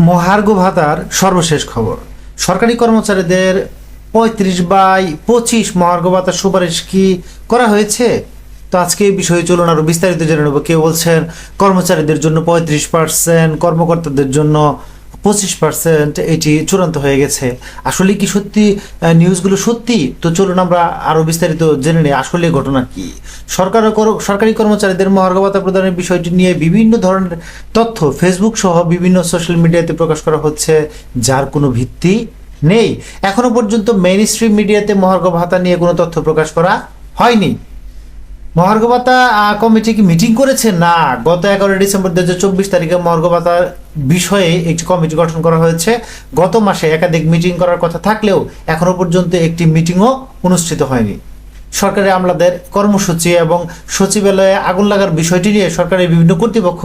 মহার্ঘ ভাতার সর্বশেষ খবর। সরকারি কর্মচারীদের পঁয়ত্রিশ বাই পঁচিশ মহার্ঘ ভাতার সুপারিশ কি করা হয়েছে? তো আজকে এই বিষয়ে চলুন আরও বিস্তারিত জেনে নেব। কে বলছেন? কর্মচারীদের জন্য পঁয়ত্রিশ পার্সেন্ট কর্মকর্তাদের জন্য পঁচিশ পার্সেন্ট এটি চূড়ান্ত হয়ে গেছে। আসলে কি সত্যি নিউজগুলো সত্যি? তো চলুন আমরা আরও বিস্তারিত জেনে নিই, আসলে ঘটনা কি? সরকার কর- সরকারি কর্মচারীদের মহার্ঘ ভাতা প্রদানের বিষয়টি নিয়ে বিভিন্ন ধরনের তথ্য ফেসবুক সহ বিভিন্ন সোশ্যাল মিডিয়াতে প্রকাশ করা হচ্ছে, যার কোনো ভিত্তি নেই। এখনও পর্যন্ত মেইন স্ট্রিম মিডিয়াতে মহার্ঘ ভাতা নিয়ে কোনো তথ্য প্রকাশ করা হয়নি। মহার্ঘ ভাতা কমিটি কি মিটিং করেছে? না, গত এগারোই ডিসেম্বর দু হাজার চব্বিশ তারিখে মহার্ঘ ভাতার বিষয়ে একটি কমিটি গঠন করা হয়েছে। গত মাসে একাধিক মিটিং করার কথা থাকলেও এখনও পর্যন্ত একটি মিটিংও অনুষ্ঠিত হয়নি। সরকারি আমলাদের কর্মসূচি এবং সচিবালয়ে আগুন লাগার বিষয়টি নিয়ে সরকারের বিভিন্ন কর্তৃপক্ষ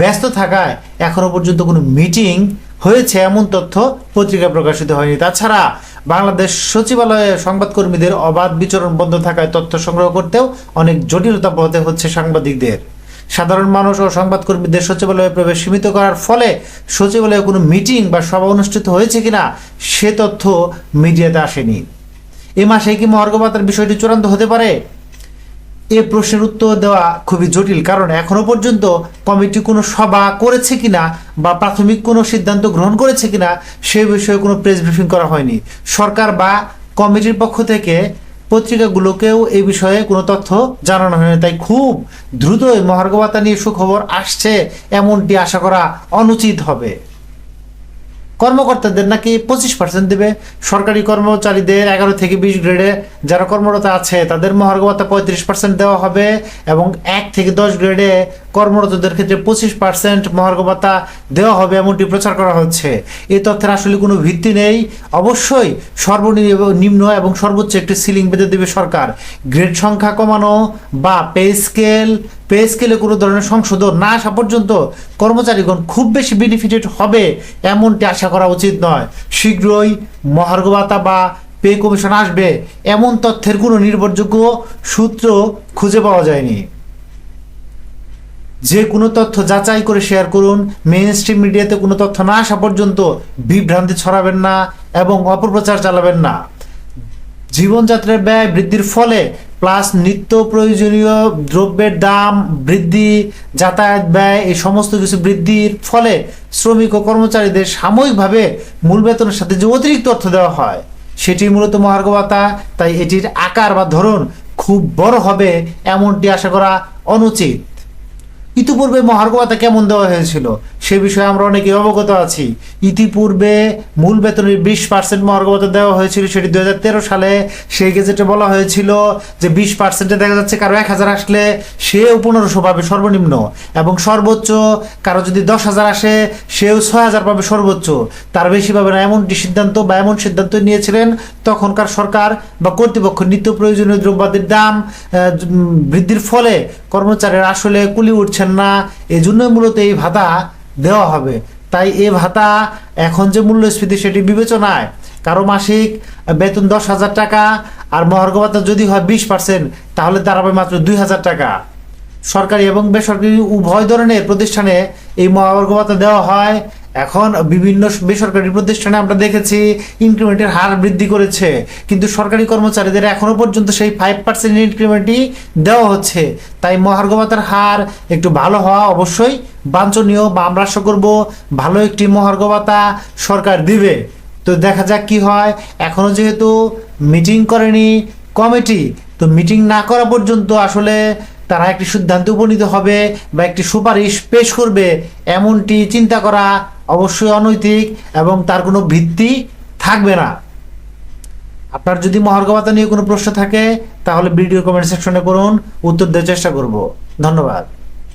ব্যস্ত থাকায় এখনও পর্যন্ত কোনো মিটিং হয়েছে, এমন তথ্য পত্রিকায় প্রকাশিত হয়নি। তাছাড়া বাংলাদেশ সচিবালয়ে সংবাদকর্মীদের অবাধ বিচরণ বন্ধ থাকায় তথ্য সংগ্রহ করতেও অনেক জটিলতা পোহাতে হচ্ছে সাংবাদিকদের। সাধারণ মানুষ ও সংবাদকর্মীদের সচিবালয়ে প্রবেশ সীমিত করার ফলে সচিবালয়ে কোনো মিটিং বা সভা অনুষ্ঠিত হয়েছে কিনা সে তথ্য মিডিয়াতে আসেনি। এ মাসে কি মহার্ঘ বিষয়টি চূড়ান্ত হতে পারে? এ প্রশ্নের উত্তর দেওয়া খুবই জটিল, কারণ এখনও পর্যন্ত কমিটি কোনো সভা করেছে কিনা বা প্রাথমিক কোনো সিদ্ধান্ত গ্রহণ করেছে কিনা সে বিষয়ে কোনো প্রেস ব্রিফিং করা হয়নি। সরকার বা কমিটির পক্ষ থেকে পত্রিকাগুলোকেও এ বিষয়ে কোনো তথ্য জানানো হয়নি। তাই খুব দ্রুতই মহার্ঘ নিয়ে সুখবর আসছে, এমনটি আশা করা অনুচিত হবে। কর্মকর্তাদের নাকি পঁচিশ পার্সেন্ট দেবে। সরকারি কর্মচারীদের এগারো থেকে বিশ গ্রেডে যারা কর্মরত আছে, তাদের মহার্ঘ ভাতা পঁয়ত্রিশ পার্সেন্ট দেওয়া হবে এবং এক থেকে দশ গ্রেডে কর্মরতদের ক্ষেত্রে পঁচিশ পার্সেন্ট মহার্ঘ ভাতা দেওয়া হবে এমনটি প্রচার করা হচ্ছে। এই তথ্যের আসলে কোনো ভিত্তি নেই। অবশ্যই সর্বনিম্ন এবং সর্বোচ্চ একটি সিলিং বেঁধে দেবে সরকার। গ্রেড সংখ্যা কমানো বা পে স্কেল পে স্কেলে কোনো ধরনের সংশোধন না আসা পর্যন্ত কর্মচারীগণ খুব বেশি বেনিফিটেড হবে এমনটি আশা করা উচিত নয়। শীঘ্রই মহার্ঘ ভাতা বা পে কমিশন আসবে। এমন তথ্যের কোনো নির্ভরযোগ্য সূত্র খুঁজে পাওয়া যায়নি। যে কোনো তথ্য যাচাই করে শেয়ার করুন। মেইন স্ট্রিম মিডিয়াতে কোনো তথ্য না আসা পর্যন্ত বিভ্রান্তি ছড়াবেন না এবং অপপ্রচার চালাবেন না। জীবনযাত্রার ব্যয় বৃদ্ধির ফলে প্লাস নিত্য প্রয়োজনীয় দ্রব্যের দাম বৃদ্ধি, যাতায়াত ব্যয়, এই সমস্ত কিছু বৃদ্ধির ফলে শ্রমিক ও কর্মচারীদের সাময়িকভাবে মূল বেতনের সাথে যে অতিরিক্ত অর্থ দেওয়া হয়, সেটি মূলত মহার্ঘ ভাতা। তাই এটির আকার বা ধরন খুব বড় হবে, এমনটি আশা করা অনুচিত। ইতিপূর্বে মহার্ঘ ভাতা কেমন দেওয়া হয়েছিল? সে বিষয়ে আমরা অনেকে অবগত আছি। ইতিপূর্বে মূল বেতনের বিশ পার্সেন্ট মহার্ঘ ভাতা দেওয়া হয়েছিল, সেটি দু হাজার তেরো সালে সেই গেজেটে বলা হয়েছিল যে বিশ পার্সেন্টে দেখা যাচ্ছে কারও এক হাজার আসলে সেও পনেরোশো পাবে সর্বনিম্ন এবং সর্বোচ্চ কারও যদি দশ হাজার আসে, সেও ছয় হাজার পাবে সর্বোচ্চ। তার বেশি পাবে না এমনটি সিদ্ধান্ত বা এমন সিদ্ধান্ত নিয়েছিলেন তখনকার সরকার বা কর্তৃপক্ষ। নিত্য প্রয়োজনীয় দ্রব্যাদির দাম বৃদ্ধির ফলে কর্মচারীরা আসলে কুলি উঠছেন না। এজন্যই মূলত এই ভাতা দেওয়া হবে। তাই এ ভাতা এখন যে মূল্যস্ফীতি সেটি বিবেচনায়। কারও মাসিক বেতন দশ হাজার টাকা আর মহার্ঘ ভাতা যদি হয় বিশ পার্সেন্ট, তাহলে দাঁড়াবে মাত্র দুই হাজার টাকা। সরকারি এবং বেসরকারি উভয় ধরনের প্রতিষ্ঠানে এই মহার্ঘ ভাতা দেওয়া হয়। এখন বিভিন্ন বেসরকারি প্রতিষ্ঠানে আমরা দেখেছি ইনক্রিমেন্টের হার বৃদ্ধি করেছে। কিন্তু সরকারি কর্মচারীদের এখনও পর্যন্ত সেই ফাইভ পার্সেন্ট ইনক্রিমেন্টই দেওয়া হচ্ছে। তাই মহার্ঘ ভাতার হার একটু ভালো হওয়া অবশ্যই বাঞ্ছনীয় বা আমরা আশা করব ভালো একটি মহার্ঘ ভাতা সরকার দিবে। তো দেখা যাক কি হয়। এখনও যেহেতু মিটিং করেনি কমিটি তো মিটিং না করা পর্যন্ত আসলে তারা একটি সিদ্ধান্তে উপনীত হবে বা একটি সুপারিশ পেশ করবে এমনটি চিন্তা করা অবশ্যই অনৈতিক এবং তার কোনো ভিত্তি থাকবে না। আপনার যদি মহার্ঘ ভাতা নিয়ে কোনো প্রশ্ন থাকে, তাহলে ভিডিও কমেন্ট সেকশনে করুন, উত্তর দেওয়ার চেষ্টা করব। ধন্যবাদ।